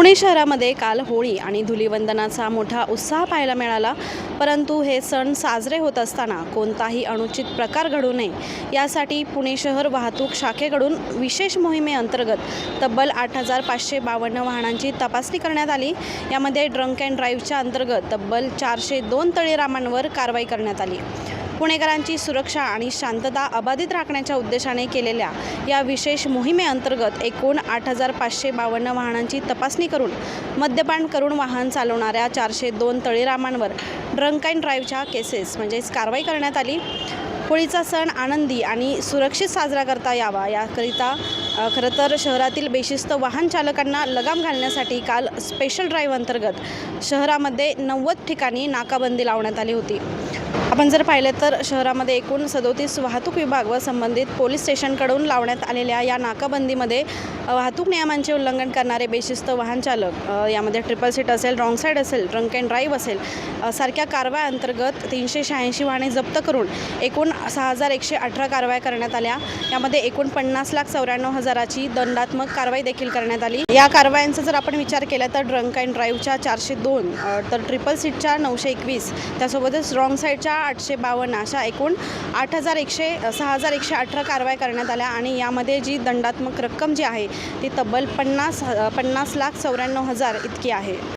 पुणे शहरामध्ये काल होळी आणि धुलीवंदनाचा मोठा उत्साह पाहायला मिळाला. परंतु हे सण साजरे होत असताना कोणताही अनुचित प्रकार घडू नये. यासाठी पुणे शहर वाहतूक शाखेकडून विशेष मोहिमेअंतर्गत तब्बल आठ हजार पाचशे बावन्न वाहनांची तपासणी करण्यात आली. यामध्ये ड्रंक अँड ड्राईव्हच्या अंतर्गत तब्बल चारशे दोन तळीरामांवर कारवाई करण्यात आली. पुणेकरांची सुरक्षा आणि शांतता अबाधित राखण्याच्या उद्देशाने केलेल्या या विशेष मोहिमेअंतर्गत एकूण आठ हजार पाचशे बावन्न वाहनांची तपासणी करून मद्यपान करून वाहन चालवणाऱ्या चारशे दोन तळीरामांवर ड्रंक अँड ड्राईव्हच्या केसेस म्हणजेच कारवाई करण्यात आली. होळीचा सण आनंदी आणि सुरक्षित साजरा करता यावा याकरिता खरं तर शहरातील बेशिस्त वाहन चालकांना लगाम घालण्यासाठी काल स्पेशल ड्राईव्ह अंतर्गत शहरामध्ये नव्वद ठिकाणी नाकाबंदी लावण्यात आली होती. आपण जर पाहिलं तर शहरामध्ये एकूण सदोतीस वाहतूक विभाग व संबंधित पोलीस स्टेशनकडून लावण्यात आलेल्या या नाकाबंदीमध्ये वाहतूक नियमांचे उल्लंघन करणारे बेशिस्त वाहन चालक यामध्ये ट्रिपल सीट असेल रॉंग साईड असेल ड्रंक अँड ड्राईव्ह असेल सारख्या कारवाया अंतर्गत तीनशे शहाऐंशी वाहने जप्त करून एकूण सहा हजार एकशे अठरा कारवाया करण्यात आल्या. यामध्ये एकूण पन्नास लाख चौऱ्याण्णव हजाराची दंडात्मक कारवाई देखील करण्यात आली. या कारवायांचा जर आपण विचार केला तर ड्रंक अँड ड्राईव्हच्या चारशे दोन तर ट्रिपल सीटच्या नऊशे एकवीस त्यासोबतच रॉंग साईडच्या आठशे बावन्न अशा एकूण आठ हजार एकशे सहा हजार एकशे अठरा कारवाई करण्यात आल्या आणि यामध्ये जी दंडात्मक रक्कम जी आहे ती तब्बल पन्नास ह- पन्नास लाख चौऱ्याण्णव हजार इतकी आहे.